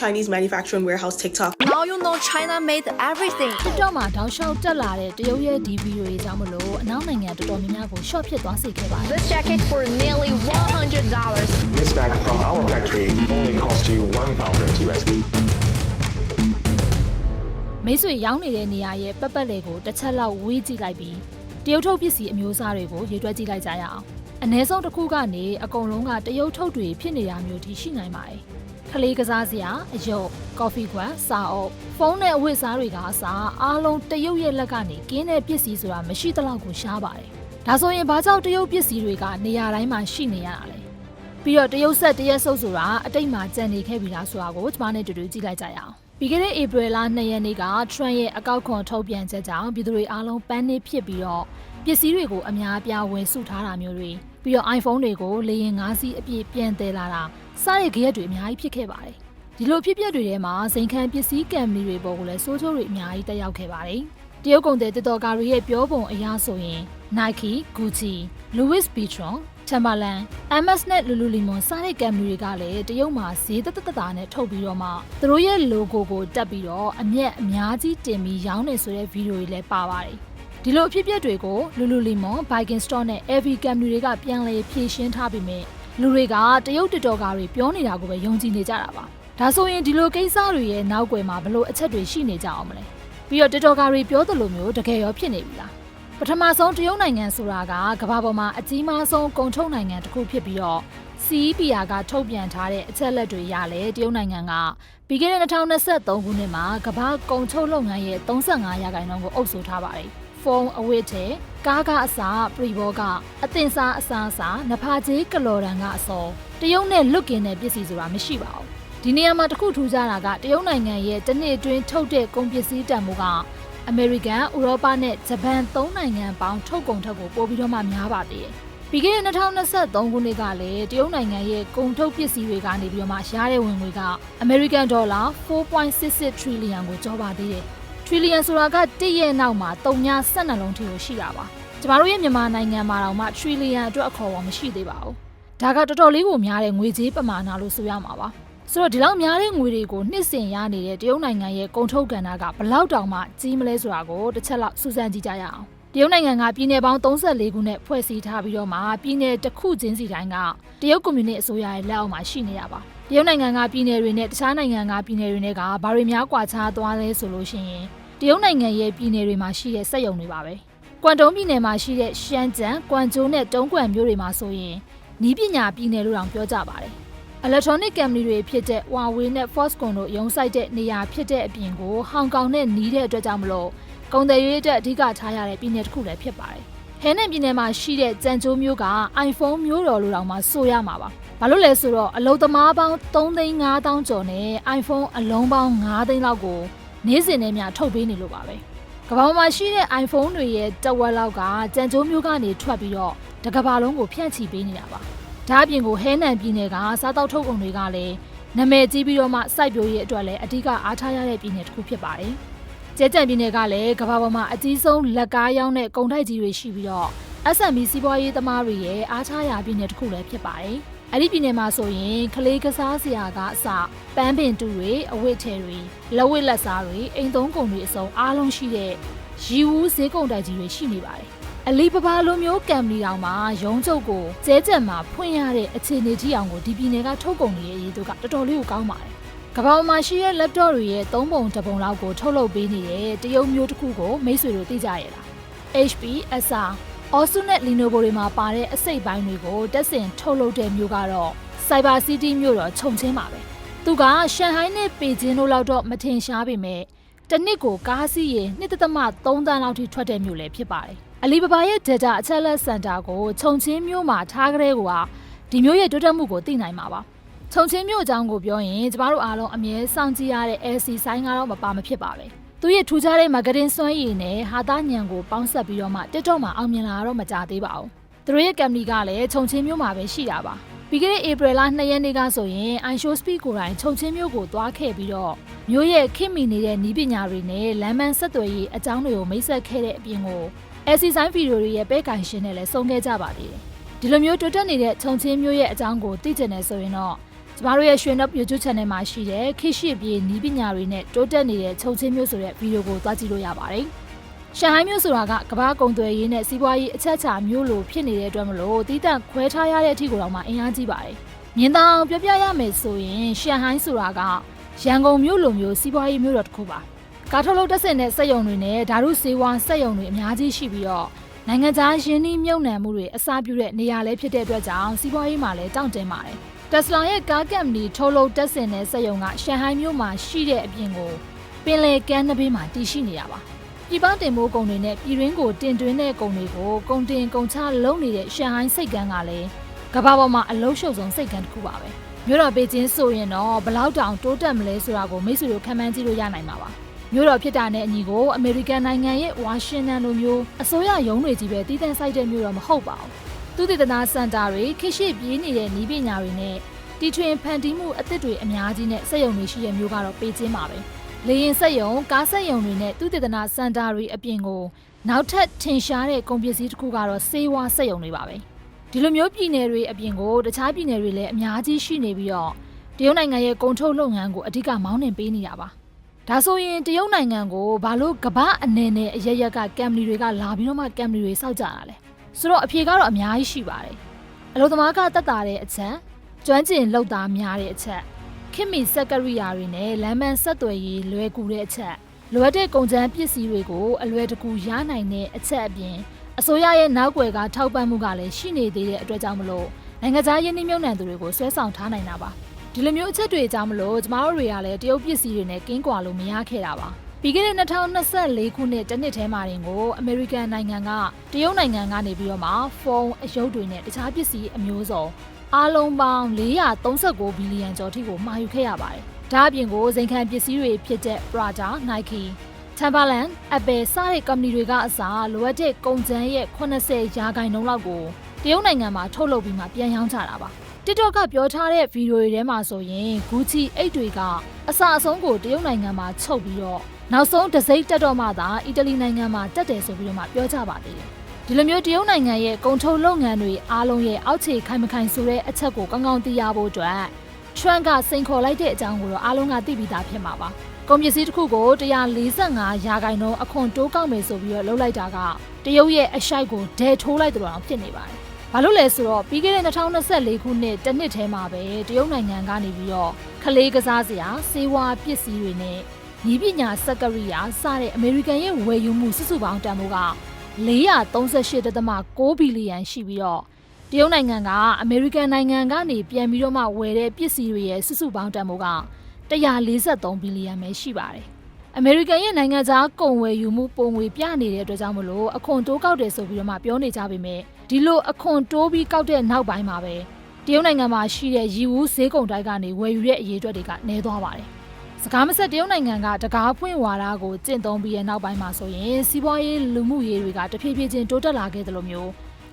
Chinese manufacturing warehouse TikTok. Now you know China made everything. TikTok မှာတောက်လျှောက်တက်လာတဲ့တရုတ်ရဲ့ဒီဗီဒီယိုတွေကြောင့်မလို့အနောက်နိုင်ငံတော်တော်များများကို short ဖြစ်သွားစေခဲ့ပါတယ် This jacket for nearly $100. This bag from our factory only cost you 1,000 USD. မိတ်ဆွေရောင်းနေတဲ့နေရာရဲ့ပတ်ပတ်လေကိုတစ်ချက်လောက်ဝေးကြည့်လိုက်ပြီးတရုတ်ထုတ်ပစ္စည်းအမျိုးအစားတွေကိုရေတွက်ကြည့်လိုက်ကြရအောင်အ ਨੇ ဆုံးတစ်ခုကနေအကုန်လုံးကတရုတ်ထုတ်တွေဖြစ်နေတာမျိုးထိရှိနိုင်ပါတယ် ခလေးကစားစရာအယုတ်ကော်ဖီခွက်စာအုပ်ဖုန်းနဲ့အဝတ်အစားတွေကအစားအားလုံးတရုတ်ရဲ့လက်ကနေကင်းတဲ့ပစ္စည်းဆိုတာမရှိသလောက်ကိုရှားပါတယ်ဒါဆိုရင်ဘာကြောင့်တရုတ်ပစ္စည်းတွေကနေရာတိုင်းမှာရှိနေရတာလဲပြီးတော့တရုတ်ဆက်တရက်ဆုပ်ဆိုတာအတိတ်မှာကြံနေခဲ့ပြီလားဆိုတာကိုကျွန်မနဲ့တူတူကြည့်လိုက်ကြရအောင်ပြီးခဲ့တဲ့ဧပြီလ2ရက်နေ့က Trump ရဲ့အကောက်ခွန်ထုတ်ပြန်ချက်ကြောင့်ပြည်သူတွေအားလုံးပန်းနစ်ဖြစ်ပြီးတော့ ပစ္စည်းတွေကိုအများအပြားဝယ်စုထားတာမျိုးတွေပြီးတော့ iPhone တွေကိုလေယာဉ်၅စီးအပြည့်ပြန်သယ်လာတာစတဲ့ကြရက်တွေအများကြီးဖြစ်ခဲ့ပါတယ်ဒီလိုဖြစ်ပျက်တွေထဲမှာဇိမ်ခံပစ္စည်းကံမီတွေပေါ်ကိုလည်းစိုးချိုးတွေအများကြီးတက်ရောက်ခဲ့ပါတယ်တရုတ်ကုန်တဲ့တစ်တော်ကာတွေရဲ့ပြောပုံအရဆိုရင် Nike, Gucci, Louis Vuitton, Timberland, MS နဲ့ Lululemon စတဲ့ကမ်မီတွေကလည်းတရုတ်မှာဈေးတက်တက်တာနဲ့ထုတ်ပြီးတော့မှသူတို့ရဲ့ logo ကိုတက်ပြီးတော့အမျက်အများကြီးတင်ပြီးရောင်းနေဆိုတဲ့ဗီဒီယိုတွေလည်းပါပါတယ် ဒီလိုအဖြစ်အပျက်တွေကို Lululemon, Viking Store နဲ့ AV ကမ်မီတွေကပြန်လည်ဖြည့်ရှင်းထားပြီးမြဲလူတွေကတရုတ်တစ်တော်ကာတွေပြောနေတာကိုပဲယုံကြည်နေကြတာပါဒါဆိုရင်ဒီလိုကိစ္စတွေရဲ့နောက်ွယ်မှာဘလို့အချက်တွေရှိနေကြအောင်မလဲပြီးတော့တစ်တော်ကာတွေပြောသလိုမျိုးတကယ်ရောဖြစ်နေပြီလားပထမဆုံးတရုတ်နိုင်ငံဆိုတာကကမ္ဘာပေါ်မှာအကြီးမားဆုံးကုန်ထုတ်နိုင်ငံတစ်ခုဖြစ်ပြီးတော့ CEPR ကထုတ်ပြန်ထားတဲ့အချက်လက်တွေရလဲတရုတ်နိုင်ငံကပြီးခဲ့တဲ့2023ခုနှစ်မှာကမ္ဘာကုန်ထုတ်လုပ်ငန်းရဲ့35ရာခိုင်နှုန်းကိုအုပ်စိုးထားပါတယ်။ဖုန်းအဝတ်ထဲကားကအစာပရီဘောကအသင်္စားအစားအစာနဖာကြီးကလော်ရန်ကအစောတရုတ်နဲ့လွတ်ကင်းတဲ့ပစ္စည်းဆိုတာမရှိပါဘူး။ဒီနေရာမှာတစ်ခုထူးခြားတာကတရုတ်နိုင်ငံရဲ့တစ်နှစ်အတွင်းထုတ်တဲ့ကုန်ပစ္စည်းတန်ဖိုးကအမေရိကန်၊ဥရောပနဲ့ဂျပန်သုံးနိုင်ငံပေါင်းထုတ်ကုန်ထုတ်ကိုပို့ပြီးတော့မှများပါသေးတယ်။ ပြီးခဲ့တဲ့2023ခုနှစ်ကလည်းတရုတ်နိုင်ငံရဲ့ကုန်ထုတ်ပစ္စည်းတွေကနေပြီးတော့မှရတဲ့ဝင်ငွေကအမေရိကန်ဒေါ်လာ4.66 trillion ကိုကျော်ပါသေးတယ်။ trillion ဆိုတာကတည့်ရဲ့နောက်မှာတုံညာ12လုံးထိကိုရှိတာပါ။ကျမတို့ရဲ့မြန်မာနိုင်ငံမှာတော့မှ trillion အတွက်အခေါ်အဝေါ်မရှိသေးပါဘူး။ဒါကတော်တော်လေးကိုများတဲ့ငွေကြေးပမာဏလို့ဆိုရမှာပါ။ဆိုတော့ဒီလောက်များတဲ့ငွေတွေကိုနှစ်စဉ်ရနေတဲ့တရုတ်နိုင်ငံရဲ့ကုန်ထုတ်ကဏ္ဍကဘလောက်တောင်မှကြီးမလဲဆိုတာကိုတစ်ချက်လောက်စူးစမ်းကြည့်ကြရအောင်။ တရုတ်နိုင်ငံကပြည်내ပေါင်း34ခုနဲ့ဖွဲ့စည်းထားပြီးတော့မှပြည်내တစ်ခုချင်းစီတိုင်းကတရုတ်ကွန်မြူနတီအစိုးရရဲ့လက်အောက်မှာရှိနေရပါ။တရုတ်နိုင်ငံကပြည်내တွေနဲ့တခြားနိုင်ငံကပြည်내တွေနဲ့ကဘာတွေများကွာခြားသွားလဲဆိုလို့ရှိရင်တရုတ်နိုင်ငံရဲ့ပြည်내တွေမှာရှိတဲ့စက်ရုံတွေပါပဲ။ကွမ်တုံးပြည်내မှာရှိတဲ့ရှမ်းကျန်း၊ကွမ်ကျိုးနဲ့တုံးကွမ်မြို့တွေမှာဆိုရင်နီးပညာပြည်내လို့တောင်ပြောကြပါတယ်။ electronic company တွေဖြစ်တဲ့ Huawei နဲ့ Foxconn တို့ရုံးစိုက်တဲ့နေရာဖြစ်တဲ့အပြင်ကိုဟောင်ကောင်နဲ့နီးတဲ့အတွက်ကြောင့်မလို့ ကုန်တယ်ရွေးအတွက်အဓိကထားရတဲ့ပြည်နယ်တစ်ခုလည်းဖြစ်ပါတယ်။ဟဲနန်ပြည်နယ်မှာရှိတဲ့ကြံကျိုးမျိုးက iPhone မျိုးတော်လိုတောင်မှဆိုရမှာပါ။ဘာလို့လဲဆိုတော့အလုံသမားပေါင်း3သိန်း5000ကျော်နဲ့ iPhone အလုံးပေါင်း9သိန်းလောက်ကိုနေ့စဉ်နဲ့များထုတ်ပေးနေလို့ပါပဲ။ကမ္ဘာပေါ်မှာရှိတဲ့ iPhone တွေရဲ့တဝက်လောက်ကကြံကျိုးမျိုးကနေထွက်ပြီးတော့တကမ္ဘာလုံးကိုဖြန့်ချီပေးနေတာပါ။ဒါအပြင်ကိုဟဲနန်ပြည်နယ်ကစားတောက်ထုတ်ကုန်တွေကလည်းနာမည်ကြီးပြီးတော့မှစိုက်ပျိုးရေးအတွက်လည်းအဓိကအားထားရတဲ့ပြည်နယ်တစ်ခုဖြစ်ပါတယ်။ ကျဲကြံပြည်နယ်ကလည်းကမ္ဘာပေါ်မှာအကြီးဆုံးလက်ကားရောင်းတဲ့ကုန်တိုက်ကြီးတွေရှိပြီးတော့ SMB စီးပွားရေးသမားတွေရဲ့အားထားရာပြည်နယ်တစ်ခုလည်းဖြစ်ပါတယ်။အဲ့ဒီပြည်နယ်မှာဆိုရင်ကလေးကစားစရာကအစပန်းပင်တူတွေအဝတ်ထည်တွေလက်ဝတ်လက်စားတွေအိမ်သုံးကုန်တွေအစုံအားလုံးရှိတဲ့ရီဝူးဈေးကုန်တိုက်ကြီးတွေရှိနေပါတယ်။အလီဘဘာလိုမျိုးကံမီတောင်မှာရုံးချုပ်ကိုကျဲကြံမှာဖွင့်ရတဲ့အခြေအနေကြီးအောင်ကိုဒီပြည်နယ်ကထုတ်ကုန်တွေရဲ့အရေးသူကတော်တော်လေးကိုကောင်းပါတယ်။ ကမ္ဘာပေါ်မှာရှိတဲ့ laptop တွေရဲ့သုံးပုံတစ်ပုံလောက်ကိုထုတ်လုပ်ပေးနေတဲ့တရုတ်မျိုးတစ်ခုကိုမိတ်ဆွေတို့သိကြရလား။ HP, Acer, Asus နဲ့ Lenovo တွေမှာပါတဲ့အစိတ်ပိုင်းတွေကိုတက်ဆင်ထုတ်လုပ်တဲ့မျိုးကတော့ Cyber City မျိုးတော့ခြုံချင်းပါပဲ။သူကရှန်ဟိုင်းနဲ့ပေကျင်းတို့လောက်တော့မထင်ရှားပေမဲ့တစ်နှစ်ကိုကားစီးရင်2.3တန်းလောက်ထိထွက်တဲ့မျိုးလည်းဖြစ်ပါတယ်။အလီဘဘာရဲ့ data အချက်လက်စင်တာကိုခြုံချင်းမျိုးမှာထားကြတဲ့ကွာဒီမျိုးရဲ့တိုးတက်မှုကိုသိနိုင်မှာပါ။ ခြုံချင်းမျိုးအကြောင်းကိုပြောရင်ကျမတို့အားလုံးအမြဲစောင့်ကြည့်ရတဲ့ LC ဆိုင်ကတော့မပါမဖြစ်ပါပဲ။သူရဲ့ထူးခြားတဲ့ marketing စွမ်းရည်နဲ့ဟာသားညံကိုပေါင်းဆက်ပြီးတော့မှ TikTok မှာအောင်မြင်လာတော့မကြသေးပါဘူး။သူတို့ရဲ့ company ကလည်းခြုံချင်းမျိုးမှာပဲရှိတာပါ။ပြီးခဲ့တဲ့ဧပြီလ2ရက်နေ့ကဆိုရင် iShow Speed ကိုယ်တိုင်ခြုံချင်းမျိုးကိုသွားခဲ့ပြီးတော့မျိုးရဲ့ခင်မီနေတဲ့နီးပညာတွေနဲ့လမ်းမဆက်သွယ်ရေးအကြောင်းတွေကိုမိတ်ဆက်ခဲ့တဲ့အပြင်ကို LC ဆိုင်ဗီဒီယိုတွေရဲ့ပဲ့ကန်ရှင်နဲ့လည်းစုံခဲ့ကြပါသေးတယ်။ဒီလိုမျိုးတိုးတက်နေတဲ့ခြုံချင်းမျိုးရဲ့အကြောင်းကိုသိကျင်နေဆိုရင်တော့ ကျမတို့ရဲ့ရွှေနှုတ် YouTube channel မှာရှိတဲ့ခေတ်ရှိပြေနီးပညာတွေနဲ့တိုးတက်နေတဲ့ချုပ်ချင်းမျိုးဆိုတဲ့ဗီဒီယိုကိုသွားကြည့်လို့ရပါတယ်။ရှန်ဟိုင်းမျိုးဆိုတာကကမ္ဘာကုန်သွယ်ရေးနဲ့စီးပွားရေးအချက်အချာမျိုးလိုဖြစ်နေတဲ့အတွက်မလို့တီးတန့်ခွဲထားရတဲ့အထီကိုတော့မှအင်အားကြီးပါတယ်။မြင်တောင်ပြပြရမယ်ဆိုရင်ရှန်ဟိုင်းဆိုတာကရန်ကုန်မျိုးလိုမျိုးစီးပွားရေးမျိုးတော်တစ်ခုပါ။ကာထုတ်လုပ်တက်စင်တဲ့စက်ရုံတွေနဲ့ဓာတုဆေးဝါးစက်ရုံတွေအများကြီးရှိပြီးတော့နိုင်ငံခြားယင်းနှီးမြုပ်နှံမှုတွေအစားပြုတဲ့နေရာလေးဖြစ်တဲ့အတွက်ကြောင့်စီးပွားရေးမှာလည်းတောင့်တင်းပါတယ်။ Tesla ရဲ့ကားကမ်ပဏီထုတ်လုပ်တက်စင်တဲ့စက်ရုံကရှန်ဟိုင်းမြို့မှာရှိတဲ့အပြင်ကိုပင်လယ်ကမ်းနဘေးမှာတည်ရှိနေတာပါ။ပြည်ပတင်မိုးကုန်တွေနဲ့ပြည်တွင်းကိုတင်သွင်းတဲ့ကုန်တွေကိုကုန်တင်ကုန်ချလုပ်နေတဲ့ရှန်ဟိုင်းစိတ်ကမ်းကလည်းကမ္ဘာပေါ်မှာအလုံးရှုပ်ဆုံးစိတ်ကမ်းတစ်ခုပါပဲ။မြို့တော်ပေကျင်းဆိုရင်တော့ဘယ်လောက်တောင်တိုးတက်မလဲဆိုတာကိုမိတ်ဆွေတို့ခံမှန်းကြည့်လို့ရနိုင်မှာပါ။မြို့တော်ဖြစ်တာနဲ့အညီကိုအမေရိကန်နိုင်ငံရဲ့ဝါရှင်တန်လိုမျိုးအစိုးရရုံးတွေကြီးပဲတည်တံ့ဆိုင်တဲ့မြို့တော်မဟုတ်ပါဘူး။ သူတည်တနာစင်တာတွေခေတ်ရှိပြေးနေတဲ့ဤပညာတွေနဲ့တီထွင်ဖန်တီးမှုအသစ်တွေအများကြီးနဲ့စက်ရုံတွေရှိတဲ့မြို့ကတော့ပေကျင်းပါပဲ။လေရင်စက်ရုံကားစက်ရုံတွေနဲ့သူတည်တနာစင်တာတွေအပြင်ကိုနောက်ထပ်ထင်ရှားတဲ့ကုန်ပစ္စည်းတစ်ခုကတော့စေဝါစက်ရုံတွေပါပဲ။ဒီလိုမျိုးပြည်နယ်တွေအပြင်ကိုတခြားပြည်နယ်တွေလည်းအများကြီးရှိနေပြီးတော့တရုတ်နိုင်ငံရဲ့ကုန်ထုတ်လုပ်ငန်းကိုအဓိကမောင်းနှင်ပေးနေတာပါ။ဒါဆိုရင်တရုတ်နိုင်ငံကိုဘာလို့ကမ္ဘာအနေနဲ့အရရက်ကကမ်ပဏီတွေကလာပြီးတော့မှကမ်ပဏီတွေစောက်ကြတာလဲ ဆိုတော့အဖြေကတော့အများကြီးရှိပါတယ်အလုပ်သမားကတက်တာတဲ့အချက်ကျွမ်းကျင်လုပ်သားများတဲ့အချက်ခင်မီစက်ကရိယာတွေနဲ့လမ်းမဆက်သွယ်ရေးလွယ်ကူတဲ့အချက်လိုအပ်တဲ့ကုန်ကျန်းပစ္စည်းတွေကိုအလွယ်တကူရနိုင်တဲ့အချက်အပြင်အစိုးရရဲ့နောက်ွယ်ကထောက်ပံ့မှုကလည်းရှိနေသေးတဲ့အတွက်ကြောင့်မလို့နိုင်ငံခြားယင်းနှိမ့်မြုံနှံသူတွေကိုဆွဲဆောင်ထားနိုင်တာပါဒီလိုမျိုးအချက်တွေအကြောင်းမလို့ကျမတို့တွေကလည်းတရုတ်ပစ္စည်းတွေနဲ့ကင်းကွာလို့မရခဲ့တာပါ ပြီးခဲ့တဲ့2024ခုနှစ်တနှစ်ထဲမှာတင်ကိုအမေရိကန်နိုင်ငံကတရုတ်နိုင်ငံကနေပြီးတော့မှဖုန်းအယုတ်တွေနဲ့တခြားပစ္စည်းအမျိုးစုံအားလုံးပေါင်း439ဘီလီယံကျော်ထိကိုမှာယူခဲ့ရပါတယ်ဒါအပြင်ကိုဇိမ်ခံပစ္စည်းတွေဖြစ်တဲ့ Prada, Nike, Timberland, Apple စတဲ့ကုမ္ပဏီတွေကအစားလိုအပ်တဲ့ကုန်ကျန်းရဲ့80ရာခိုင်နှုန်းလောက်ကိုတရုတ်နိုင်ငံမှာထုတ်လုပ်ပြီးမှပြန်ရောင်းကြတာပါ TikTok ကပြောထားတဲ့ဗီဒီယိုတွေထဲမှာဆိုရင် Gucci အိတ်တွေကအစအဆုံးကိုတရုတ်နိုင်ငံမှာချုပ်ပြီးတော့ နောက်ဆုံးတစိမ့်တက်တော့မှသာအီတလီနိုင်ငံမှာတက်တယ်ဆိုပြီးတော့မှပြောကြပါသေးတယ်။ဒီလိုမျိုးတရုတ်နိုင်ငံရဲ့ကုန်ထုတ်လုပ်ငန်းတွေအားလုံးရဲ့အောက်ခြေခိုင်မခိုင်ဆိုတဲ့အချက်ကိုကောင်းကောင်းသိရဖို့အတွက် Trump ကစိန်ခေါ်လိုက်တဲ့အကြောင်းကိုတော့အားလုံးကသိပြီးသားဖြစ်မှာပါ။ကုန်ပစ္စည်းတစ်ခုကို145ရာခိုင်နှုန်းအခွန်တိုးကောက်မယ်ဆိုပြီးတော့လှုပ်လိုက်တာကတရုတ်ရဲ့အရှိုက်ကိုဒဲထိုးလိုက်တယ်လို့အောင်ဖြစ်နေပါတယ်။ဘာလို့လဲဆိုတော့ပြီးခဲ့တဲ့2024ခုနှစ်တစ်နှစ်ထဲမှာပဲတရုတ်နိုင်ငံကနေပြီးတော့ခလေးကစားစရာစေဝါပစ္စည်းတွေနဲ့ ဤပညာစက်ကရိယာစတဲ့အမေရိကန်ရဲ့ဝယ်ယူမှုစုစုပေါင်းတန်ဖိုးက438.6ဘီလီယံရှိပြီးတော့တရုတ်နိုင်ငံကအမေရိကန်နိုင်ငံကနေပြန်ပြီးတော့မှဝယ်တဲ့ပစ္စည်းတွေရဲ့စုစုပေါင်းတန်ဖိုးက143ဘီလီယံပဲရှိပါတယ်။အမေရိကန်ရဲ့နိုင်ငံခြားကုန်ဝယ်ယူမှုပုံငွေပြနေတဲ့အတွက်ကြောင့်မလို့အခွန်တိုးကောက်တယ်ဆိုပြီးတော့မှပြောနေကြပေမဲ့ဒီလိုအခွန်တိုးပြီးကောက်တဲ့နောက်ပိုင်းမှာပဲတရုတ်နိုင်ငံမှာရှိတဲ့ရီဝူးဈေးကုန်တိုက်ကနေဝယ်ယူတဲ့အရေးအတွက်တွေကနည်းသွားပါတယ်။ စကားမဆက်တရုတ်နိုင်ငံကတကားဖွင့်ဝါဒကိုကျင့်သုံးပြီးတဲ့နောက်ပိုင်းမှာဆိုရင်စီးပွားရေးလူမှုရေးတွေကတဖြည်းဖြည်းချင်းတိုးတက်လာခဲ့တယ်လို့မျိုး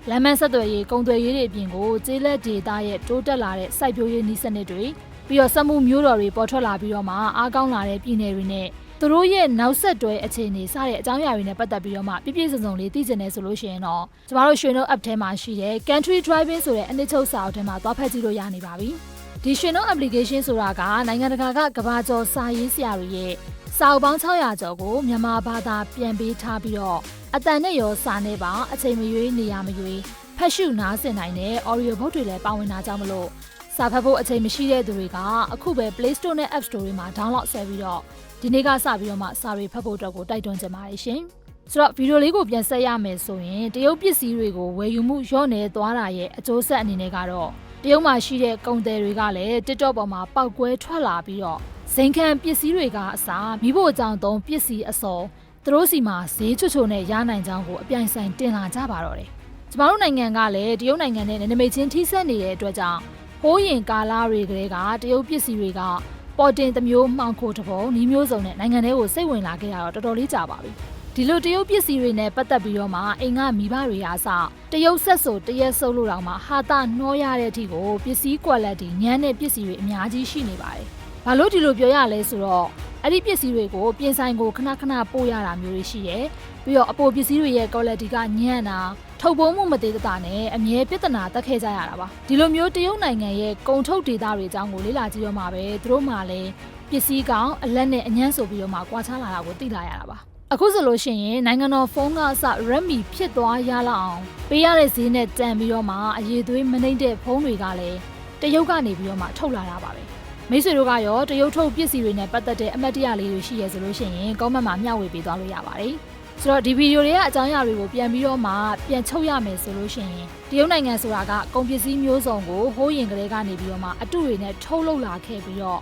လမ်းမဆက်သွယ်ရေးကုန်သွယ်ရေးတွေအပြင်ကိုကျေးလက်ဒေသရဲ့တိုးတက်လာတဲ့စိုက်ပျိုးရေးနည်းစနစ်တွေပြီးတော့စက်မှုမျိုးတော်တွေပေါ်ထွက်လာပြီးတော့မှအားကောင်းလာတဲ့ပြည်နယ်တွေနဲ့သူတို့ရဲ့နောက်ဆက်တွဲအခြေအနေစတဲ့အကြောင်းအရာတွေနဲ့ပတ်သက်ပြီးတော့မှပြည့်ပြည့်စုံစုံလေးသိကျင်နေဆိုလို့ရှိရင်တော့ကျမတို့ရွှေနှုတ် app ထဲမှာရှိတဲ့ country driving ဆိုတဲ့အနှစ်ချုပ်စာအုပ်ထဲမှာသွားဖတ်ကြည့်လို့ရနေပါပြီ။ ဒီရွှေနှုတ် application ဆိုတာကနိုင်ငံတကာကကမ္ဘာကျော်စာရေးဆရာတွေရဲ့စာအုပ်ပေါင်း600ကျော်ကိုမြန်မာဘာသာပြန်ပေးထားပြီးတော့အတန်နဲ့ရောစာနဲ့ပါအချိန်မရွေးနေရမရွေးဖတ်ရှုနားဆင်နိုင်တဲ့ audio book တွေလည်းပါဝင်တာကြောင့်မလို့စာဖတ်ဖို့အချိန်မရှိတဲ့သူတွေကအခုပဲ Play Store နဲ့ App Store တွေမှာ download ဆဲပြီးတော့ဒီနေ့ကစပြီးတော့မှစာတွေဖတ်ဖို့အတွက်ကိုတိုက်တွန်းချင်ပါတယ်ရှင်။ဆိုတော့ဗီဒီယိုလေးကိုပြန်ဆက်ရမယ်ဆိုရင်တရုတ်ပစ္စည်းတွေကိုဝယ်ယူမှုလျော့နေသွားတာရဲ့အကျိုးဆက်အနေနဲ့ကတော့တ ရုတ်မှာရှိတဲ့ကုန်သည်တွေကလည်း TikTok ပေါ်မှာပောက်ကွဲထွက်လာပြီးတော့ဇိမ်ခံပစ္စည်းတွေကအစားမိဖို့ကြောင့်သုံးပစ္စည်းအစောသူတို့စီမှာဈေးချွတ်ချွတ်နဲ့ရနိုင်ကြောင်းကိုအပြိုင်ဆိုင်တင်လာကြပါတော့တယ်။ကျမတို့နိုင်ငံကလည်းတရုတ်နိုင်ငံနဲ့နမိတ်ချင်းထိစပ်နေတဲ့အတွက်ကြောင့်ဟိုးရင်ကာလာတွေကလေးကတရုတ်ပစ္စည်းတွေကပေါ်တင်တစ်မျိုးမှောင်ခိုတစ်ပုံနီးမျိုးစုံနဲ့နိုင်ငံထဲကိုစိတ်ဝင်လာခဲ့ရတော့တော်တော်လေးကြာပါပြီ ဒီလိုတရုတ်ပစ္စည်းတွေနဲ့ပတ်သက်ပြီးတော့မှအိမ်ကမိဘတွေအားစတရုတ်ဆက်ဆိုတရက်ဆုပ်လို့တောင်မှဟာတာနှောရတဲ့အထိကိုပစ္စည်း quality ညံတဲ့ပစ္စည်းတွေအများကြီးရှိနေပါတယ်ဘာလို့ဒီလိုပြောရလဲဆိုတော့အဲ့ဒီပစ္စည်းတွေကိုပြင်ဆိုင်ကိုခဏခဏပို့ရတာမျိုးတွေရှိတယ်ပြီးတော့အပေါ်ပစ္စည်းတွေရဲ့ quality ကညံ့တာထုတ်ပုံမှုမသေးတာနဲ့အမြဲပြဿနာတက်ခဲ့ကြရတာပါဒီလိုမျိုးတရုတ်နိုင်ငံရဲ့ကုန်ထုတ်ဒေသတွေအကြောင်းကိုလေ့လာကြည့်တော့မှပဲသူတို့မှလည်းပစ္စည်းကောင်အလက်နဲ့အညံ့ဆိုပြီးတော့မှကွာခြားလာတာကိုသိလာရတာပါ အခုဆိုလို့ရှိရင်နိုင်ငံတော်ဖုန်းကအစ Redmi ဖြစ်သွားရလောက်အောင်ပေးရတဲ့ဈေးနဲ့တန်ပြီးတော့မှအရေးသွေးမနှိမ့်တဲ့ဖုန်းတွေကလည်းတရုတ်ကနေပြီးတော့မှထုတ်လာတာပါပဲမိတ်ဆွေတို့ကရောတရုတ်ထုတ်ပစ္စည်းတွေနဲ့ပတ်သက်တဲ့အမှတ်တရလေးတွေရှိရဆိုလို့ရှိရင်ကောမန့်မှာမျှဝေပေးသွားလို့ရပါတယ်ဆိုတော့ဒီဗီဒီယိုတွေကအကြောင်းအရာတွေကိုပြန်ပြီးတော့မှပြန်ချုပ်ရမယ်ဆိုလို့ရှိရင်တရုတ်နိုင်ငံဆိုတာကကုန်ပစ္စည်းမျိုးစုံကိုဟိုးရင်ကလေးကနေပြီးတော့မှအတုတွေနဲ့ထုတ်လုပ်လာခဲ့ပြီးတော့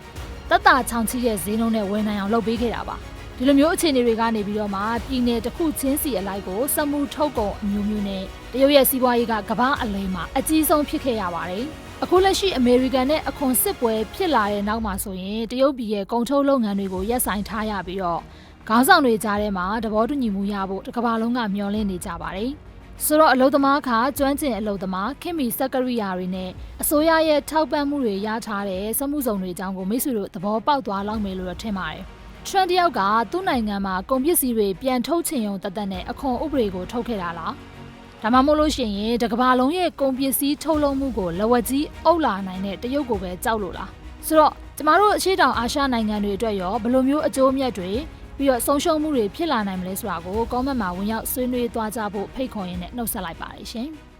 တက်တာချောင်ချိတဲ့ဈေးနှုန်းနဲ့ဝယ်နိုင်အောင်လုပ်ပေးခဲ့တာပါ ဒီလိုမျိုးအခြေအနေတွေကနေပြီးတော့မှပြည်내တစ်ခုချင်းစီအလိုက်ကိုစက်မှုထုတ်ကုန်အမျိုးမျိုးနဲ့တရုတ်ရဲ့စီးပွားရေးကကမ္ဘာအလယ်မှာအကြီးဆုံးဖြစ်ခဲ့ရပါတယ်အခုလက်ရှိအမေရိကန်နဲ့အခွန်စစ်ပွဲဖြစ်လာတဲ့နောက်မှာဆိုရင်တရုတ်ပြည်ရဲ့ကုန်ထုတ်လုပ်ငန်းတွေကိုရပ်ဆိုင်ထားရပြီးတော့ခေါင်းဆောင်တွေကြားထဲမှာသဘောတူညီမှုရဖို့တစ်ကမ္ဘာလုံးကမျှော်လင့်နေကြပါတယ်။ဆိုတော့အလုသမားခါကျွမ်းကျင်အလုသမားခင်မီစက်ကရိယာတွေနဲ့အစိုးရရဲ့ထောက်ပံ့မှုတွေရထားတဲ့စက်မှုစုံတွေအကြောင်းကိုမိတ်ဆွေတို့သဘောပေါက်သွားလောက်မယ်လို့တော့ထင်ပါတယ်။ Trend တယောက်ကသူ့နိုင်ငံမှာကုန်ပစ္စည်းတွေပြန်ထုတ်ချင်ရုံတသက်နဲ့အခွန်ဥပဒေကိုထုတ်ခဲ့တာလား။ဒါမှမဟုတ်လို့ရှိရင်တစ်ကမ္ဘာလုံးရဲ့ကုန်ပစ္စည်းထုတ်လုပ်မှုကိုလက်ဝက်ကြီးအုပ်လာနိုင်တဲ့တရုတ်ကိုပဲကြောက်လို့လား။ဆိုတော့ကျမတို့အရှိတောင်အာရှနိုင်ငံတွေအတွက်ရောဘယ်လိုမျိုးအကျိုးအမြတ်တွေပြီးတော့ဆုံးရှုံးမှုတွေဖြစ်လာနိုင်မလဲဆိုတာကိုကောမန့်မှာဝင်ရောက်ဆွေးနွေးသွားကြဖို့ဖိတ်ခေါ်ရင်းနဲ့နှုတ်ဆက်လိုက်ပါတယ်ရှင်။